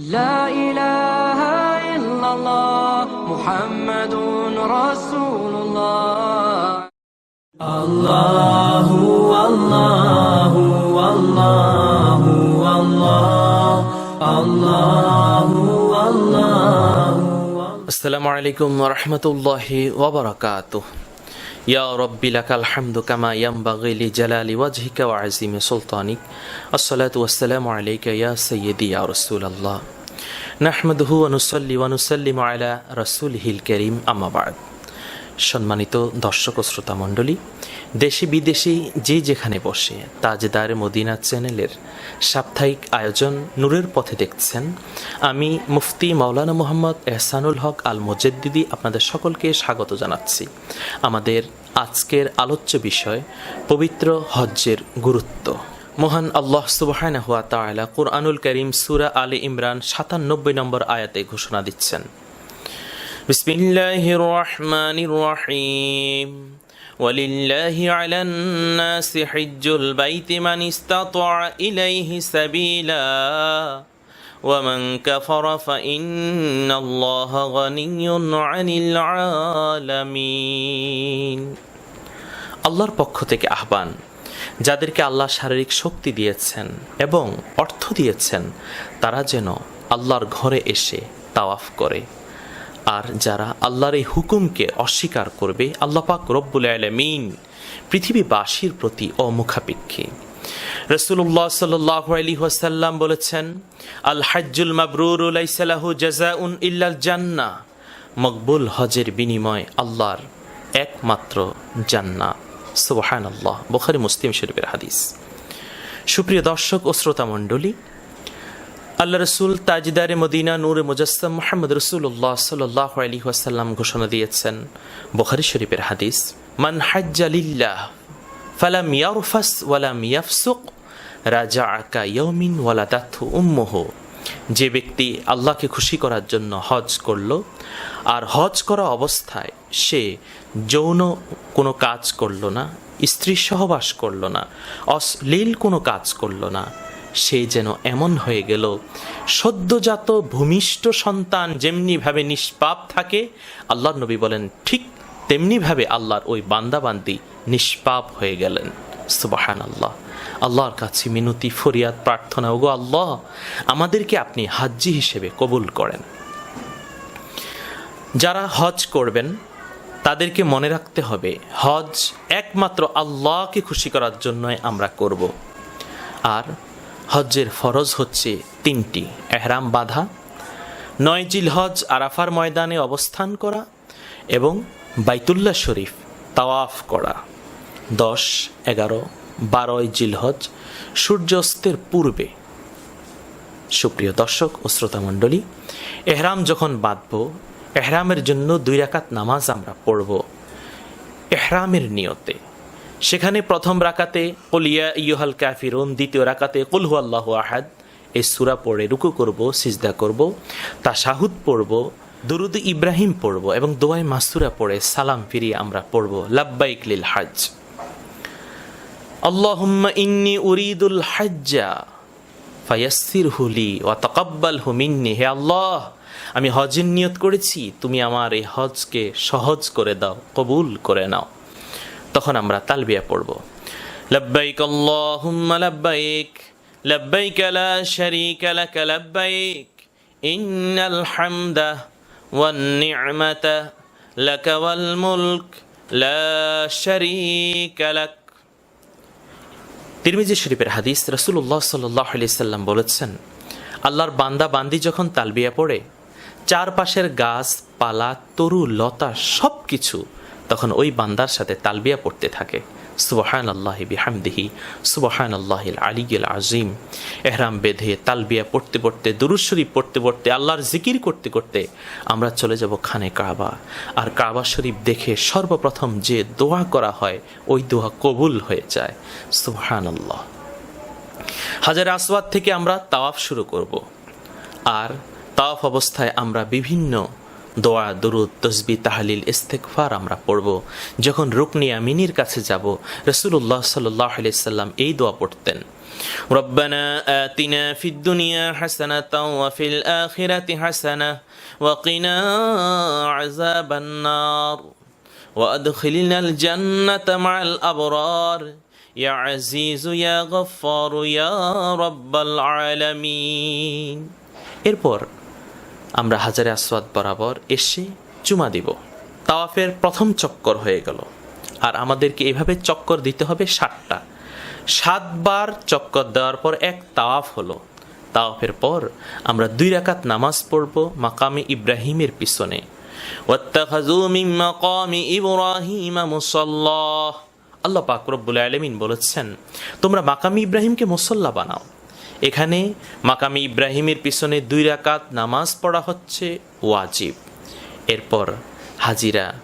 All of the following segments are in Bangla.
لا إله إلا الله محمد رسول الله. الله والله والله والله الله والله السلام عليكم ورحمة الله وبركاته. يا رب لك الحمد كما ينبغي لجلال وجهك وعزيم سلطانك. الصلاة والسلام عليك يا سيدي يا رسول الله. نحمده ونصلي ونسلم على رسوله الكريم أما بعد. সম্মানিত দর্শক ও শ্রোতা মণ্ডলী, দেশে বিদেশে যে যেখানে বসে, তাজদার মদিনা চ্যানেলের সাপ্তাহিক আয়োজন নূরের পথে দেখছেন আমি মুফতি মাওলানা মোহাম্মদ এহসানুল হক আল মোজেদ্দিদি আপনাদের সকলকে স্বাগত জানাচ্ছি। আমাদের আজকের আলোচ্য বিষয়, পবিত্র হজ্জের গুরুত্ব। মহান আল্লাহ সুবহানাহু ওয়া তাআলা কুরআনুল করিম সুরা আলী ইমরান সাতানব্বই নম্বর আয়াতে ঘোষণা দিচ্ছেন بسم الله الرحمن الرحيم ولله على الناس حج البيت من استطاع إليه سبيلا ومن كفر فإن الله غني عن العالمين আল্লাহর পক্ষ থেকে আহ্বান যাদেরকে আল্লাহ শারীরিক শক্তি দিয়েছেন এবং অর্থ দিয়েছেন তারা যেন আল্লাহর ঘরে এসে তাওয়াফ করে আর যারা আল্লাহর এই হুকুমকে অস্বীকার করবে, আল্লাহ পাক রব্বুল আলমিন পৃথিবীবাসীর প্রতি অমুখাপেক্ষী। রসুল্লাহ সাল্লাহ আলী ওয়াসাল্লাম বলেছেন, আল হাজ্জুল মাবরুর লাইসালাহু জাজাউন ইল্লাল জান্না। মকবুল হজের বিনিময় আল্লাহর একমাত্র জান্না। সুবহান আল্লাহ বোখারি মুসলিম শরীফের হাদিস। সুপ্রিয় দর্শক ও শ্রোতা মণ্ডলী আল্লাহ রসুল তাজদারে মদিনা নূর মুজাসম মোহাম্মদ রসুল্লাহ সাল্লাহ আলী ওয়াসাল্লাম ঘোষণা দিয়েছেন। বোখারি শরীফের হাদিস, মান হাজ্জালিল্লাহ ফালাম ইয়ারফাস ওয়ালাম ইয়াফসুক রাজা আকা ইয়মিন ওয়ালা দাথু উম্মহ। যে ব্যক্তি আল্লাহকে খুশি করার জন্য হজ করল, আর হজ করা অবস্থায় সে যৌন কোনো কাজ করল না, স্ত্রী সহবাস করল না, অশ্লীল কোনো কাজ করল না সে যেন এমন হয়ে গেল। সদ্যজাত ভূমিষ্ঠ সন্তান যেমনিভাবে নিষ্পাপ থাকে, আল্লাহর নবী বলেন, ঠিক তেমনিভাবে আল্লাহর ওই বান্দাবান্দি নিষ্পাপ হয়ে গেলেন। সুবাহান আল্লাহ আল্লাহর কাছে মিনতি, ফরিয়াদ, প্রার্থনা, ওগো আল্লাহ, আমাদেরকে আপনি হাজ্জি হিসেবে কবুল করেন। যারা হজ করবেন, তাদেরকে মনে রাখতে হবে, হজ একমাত্র আল্লাহকে খুশি করার জন্যই আমরা করব। আর হজ্জের ফরজ হচ্ছে তিনটি, এহরাম বাধা, নয় জিল হজ আরাফার ময়দানে অবস্থান করা এবং বাইতুল্লাহ শরীফ তাওয়াফ করা। দশ, এগারো, বারোই জিলহজ সূর্যাস্তের পূর্বে। সুপ্রিয় দর্শক ও শ্রোতামণ্ডলী এহরাম যখন বাঁধব, এহরামের জন্য দুই রাকাত নামাজ আমরা পড়ব। এহরামের নিয়তে। সেখানে প্রথম রাকাতে কলিয়া ইয়হাল কাফিরুন দ্বিতীয় রাকাতে কুলহু আল্লাহ আহাদ এই সুরা পড়ে রুকু করব, সিজদা করব তা শাহুদ পড়ব, দুরুদ ইব্রাহিম পড়ব এবং দোয়াই মাসুরা পড়ে সালাম ফিরিয়ে আমরা পড়ব, লাব্বাইক লিল হাজ আল্লাহুম্মা ইন্নি উরিদুল হাজ্জা ফায়াসির হুলি ওয়া তাকাব্বাল হু মিন্নি হে আল্লাহ, আমি হজের নিয়ত করেছি, তুমি আমার এই হজকে সহজ করে দাও, কবুল করে নাও। তখন আমরা তালবিয়া পড়ব। ওয়ান লা তিরমিজি শরীফের হাদিস রসুল্লাহ সাল্লাহ সাল্লাম বলেছেন, আল্লাহর বান্দা বান্দি যখন তালবিয়া পড়ে, চারপাশের গাছ, পালা, তরু, লতা সব কিছু তখন ওই বান্দার সাথে তালবিয়া পড়তে থাকে। সুবহান আল্লাহ বিহামদিহি সুবহান আল্লাহ আলিগুল আজিম এহরাম বেঁধে তালবিয়া পড়তে পড়তে, দুরুদ শরীফ পড়তে পড়তে, আল্লাহর জিকির করতে করতে আমরা চলে যাব খানে কাবা। আর কাবা শরীফ দেখে সর্বপ্রথম যে দোয়া করা হয়, ওই দোয়া কবুল হয়ে যায়। সুবহান আল্লাহ হাজার আসওয়াদ থেকে আমরা তাওয়াফ শুরু করব। আর তাওয়াফ অবস্থায় আমরা বিভিন্ন দোয়া দুরুদ তসবি তাহালিল ইস্তেকফার আমরা পড়ব যখন রুকনি আমিনীর কাছে যাব রসুল্লাহ সাল্লাহ সাল্লাম এই দোয়া পড়তেন ربنا آتنا في الدنيا حسنة وفي الآخرة حسنة وقنا عذاب النار وأدخلنا الجنة مع الأبرار يا عزيز يا غفار يا رب العالمين এরপর আমরা হাজারে আসওয়াদ বরাবর এসে চুমা দিব। তাওয়াফের প্রথম চক্কর হয়ে গেল। আর আমাদেরকে এভাবে চক্কর দিতে হবে সাতটা। সাতবার চক্কর দেওয়ার পর এক তাওয়াফ হলো। তাওয়াফের পর আমরা দুই রাকাত নামাজ পড়ব মাকামে ইব্রাহিমের পিছনে। আল্লাহ পাক আলমিন বলেছেন, তোমরা মাকামি ইব্রাহিমকে মুসল্লা বানাও। এখানে মাকামি ইব্রাহিমের পিছনে দুই রাকাত নামাজ পড়া হচ্ছে ওয়াজিব। এরপর হাজিরা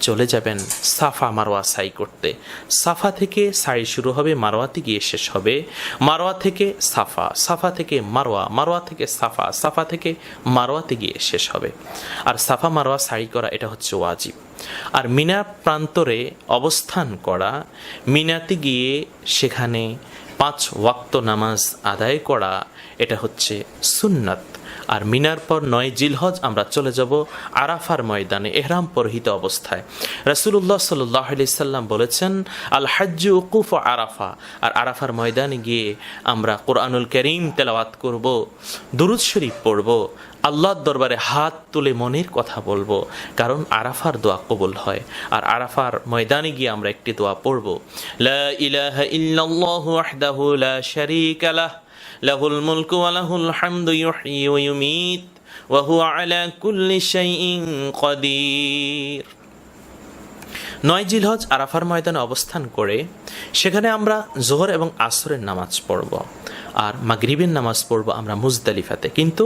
চলে যাবেন সাফা মারোয়া সাই করতে। সাফা থেকে সাই শুরু হবে মারোয়াতে গিয়ে শেষ হবে। মারোয়া থেকে সাফা সাফা থেকে মারোয়া মারোয়া থেকে সাফা সাফা থেকে মারোয়াতে গিয়ে শেষ হবে। আর সাফা মারোয়া সাই করা এটা হচ্ছে ওয়াজিব। আর মিনা প্রান্তরে অবস্থান করা, মিনাতে গিয়ে সেখানে পাঁচ ওয়াক্ত নামাজ আদায় করা এটা হচ্ছে সুন্নাত। আর মিনার পর নয় জিলহজ আমরা চলে যাব আরাফার ময়দানে, এহরাম পরহিত অবস্থায়। রাসুল্লাহ সাল্লাহ সাল্লাম বলেছেন, আল হাজ্জু উকুফ আরাফা। আর আরাফার ময়দানে গিয়ে আমরা কোরআনুল করিম তেলাওয়াত করব, দুরুদ শরীফ পড়ব, আল্লাহর দরবারে হাত তুলে মনের কথা বলব, কারণ আরাফার দোয়া কবুল হয়। আর আরাফার ময়দানে গিয়ে আমরা একটি দোয়া পড়ব, লা ইলাহা ইল্লাল্লাহু ওয়াহদাহু লা শারীকা লাহ। লাহুল মুলকু ওয়া লাহুল হামদু ইউহয়ি ওয়া ইউমীত ওয়া হুয়া আলা কুল্লি শাইইন কাদির। নয় জিলহজ আরাফার ময়দানে অবস্থান করে সেখানে আমরা জোহর এবং আসরের নামাজ পড়ব আর মাগরিবের নামাজ পড়ব আমরা মুজদালিফাতে। কিন্তু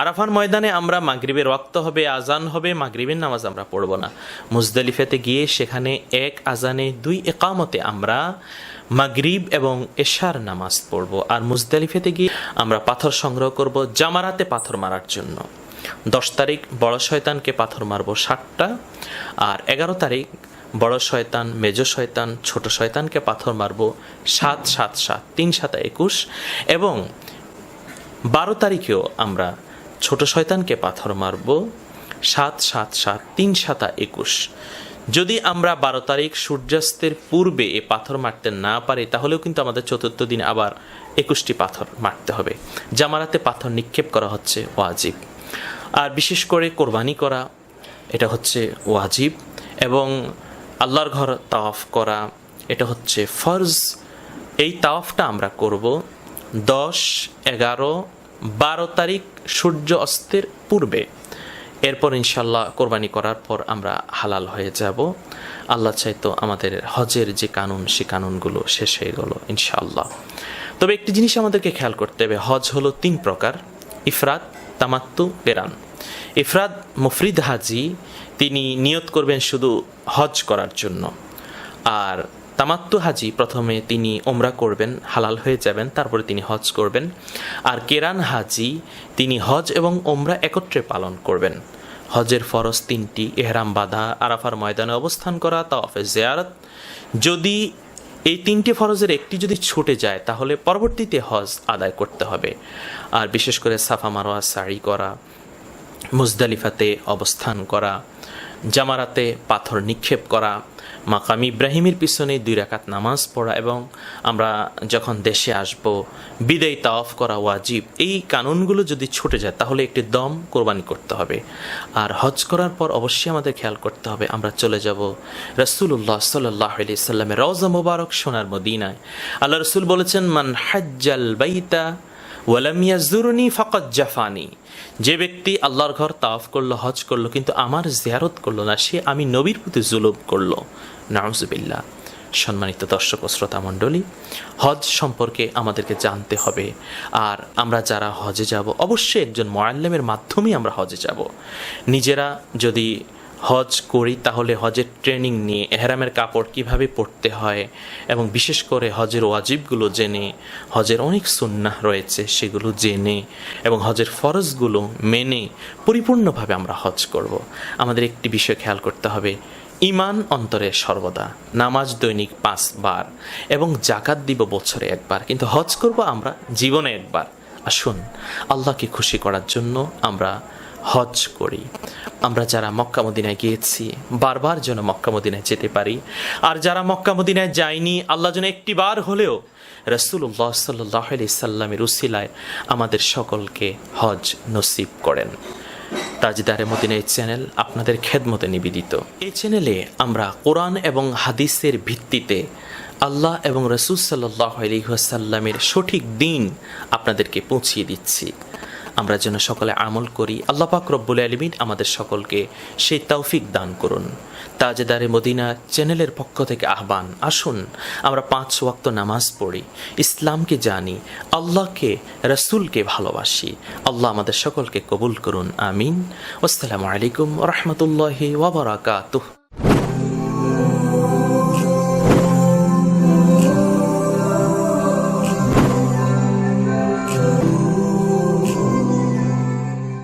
আরাফার ময়দানে আমরা মাগরিবের রক্ত হবে আজান হবে, মাগরিবের নামাজ আমরা পড়ব না। মুজদালিফাতে গিয়ে সেখানে এক আজানে দুই একামতে আমরা মাগরিব এবং এশার নামাজ পড়ব আর মুজদালিফাতে গিয়ে আমরা পাথর সংগ্রহ করব জামারাতে পাথর মারার জন্য। দশ তারিখ বড় শয়তানকে পাথর মারব ষাটটা আর এগারো তারিখ বড় শয়তান, মেজ শয়তান, ছোট শয়তানকে পাথর মারব সাত সাত সাত, তিন, সাত, একুশ এবং বারো তারিখেও আমরা ছোট শয়তানকে পাথর মারব সাত সাত সাত, তিন, সাতা, একুশ। যদি আমরা বারো তারিখ সূর্যাস্তের পূর্বে এ পাথর মারতে না পারি, তাহলেও কিন্তু আমাদের চতুর্থ দিন আবার একুশটি পাথর মারতে হবে। জামারাতে পাথর নিক্ষেপ করা হচ্ছে ওয়াজিব। আর বিশেষ করে কোরবানি করা, এটা হচ্ছে ওয়াজিব। এবং আল্লাহর ঘর তাওয়াফ করা, এটা হচ্ছে ফরজ। এই তাওয়াফটা আমরা করব দশ, এগারো, বারো তারিখ সূর্য অস্তের পূর্বে। এরপর ইনশাল্লাহ কোরবানি করার পর আমরা হালাল হয়ে যাব। আল্লাহ চাইতো আমাদের হজের যে কানুন, সে কানুনগুলো শেষ হয়ে গেল ইনশাআল্লাহ। তবে একটি জিনিস আমাদেরকে খেয়াল করতে হবে, হজ হলো তিন প্রকার, ইফরাত, তামাত্তু পেরান ইফরাদ মুফরিদ হাজি, তিনি নিয়ত করবেন শুধু হজ করার জন্য। আর তামাত্তু হাজি প্রথমে তিনি ওমরা করবেন, হালাল হয়ে যাবেন, তারপরে তিনি হজ করবেন। আর কেরান হাজি, তিনি হজ এবং ওমরা একত্রে পালন করবেন। হজের ফরজ তিনটি, এহরাম বাধা, আরাফার ময়দানে অবস্থান করা তাওয়াফে জেয়ারত। যদি এই তিনটি ফরজের একটি যদি ছুটে যায়, তাহলে পরবর্তীতে হজ আদায় করতে হবে। আর বিশেষ করে সাফা মারোয়া সাড়ি করা, মুজদালিফাতে অবস্থান করা, জামারাতে পাথর নিক্ষেপ করা মাকাম ইব্রাহিমের পিছনে দুই রাকাত নামাজ পড়া এবং আমরা যখন দেশে আসব, বিদায় তাওয়াফ করা ওয়াজিব, এই কানুনগুলো যদি ছুটে যায়, তাহলে একটি দম কোরবানি করতে হবে। আর হজ করার পর অবশ্যই আমাদের খেয়াল করতে হবে, আমরা চলে যাব রসুল্লাহ সাল্লাহ আলি সাল্লামের রওজা মুবারক সোনার মদিনায়। আল্লাহ রসুল বলেছেন, মান হাজ্জাল বাইতা ওয়ালামিয়া জুরনি ফকত জাফানি। যে ব্যক্তি আল্লাহর ঘর তাওয়াফ করল, হজ করল, কিন্তু আমার জিয়ারত করল না, সে আমি নবীর প্রতি জুলুম করল। নাউজুবিল্লা সম্মানিত দর্শক ও শ্রোতা মণ্ডলী, হজ সম্পর্কে আমাদেরকে জানতে হবে। আর আমরা যারা হজে যাব, অবশ্যই একজন মোয়াল্লেমের মাধ্যমেই আমরা হজে যাব। নিজেরা যদি হজ করি, তাহলে হজের ট্রেনিং নিয়ে এহরামের কাপড় কীভাবে পরতে হয় এবং বিশেষ করে হজের ওয়াজিবগুলো জেনে, হজের অনেক সুন্নাহ রয়েছে সেগুলো জেনে এবং হজের ফরজগুলো মেনে পরিপূর্ণভাবে আমরা হজ করব। আমাদের একটি বিষয় খেয়াল করতে হবে ইমান অন্তরে সর্বদা, নামাজ দৈনিক পাঁচবার এবং জাকাত দিব বছরে একবার, কিন্তু হজ করব আমরা জীবনে একবার। আসুন, আল্লাহকে খুশি করার জন্য আমরা হজ করি। আমরা যারা মক্কা মদিনায় গিয়েছি, বারবার যেন মক্কা মদিনায় যেতে পারি। আর যারা মক্কা মদিনায় যায়নি, আল্লাহ যেন একটি বার হলেও রসুল্লাহ সাল্লাহ সাল্লামের উসিলায় আমাদের সকলকে হজ নসিব করেন। তাজদারে মদিনা এই চ্যানেল আপনাদের খেদমতে নিবেদিত। এই চ্যানেলে আমরা কোরআন এবং হাদিসের ভিত্তিতে আল্লাহ এবং রসুল সাল্লাহ আলহিহাসাল্লামের সঠিক দিন আপনাদেরকে পৌঁছিয়ে দিচ্ছি। আমরা যেন সকলে আমল করি। আল্লাহ পাক রব্বুল আলমিন আমাদের সকলকে সেই তৌফিক দান করুন। তাজেদারে মদিনা চ্যানেলের পক্ষ থেকে আহ্বান, আসুন আমরা পাঁচ ওয়াক্ত নামাজ পড়ি, ইসলামকে জানি, আল্লাহকে, রসুলকে ভালোবাসি। আল্লাহ আমাদের সকলকে কবুল করুন, আমিন। আসসালামু আলাইকুম রহমতুল্লাহি ওবরাকাতুহ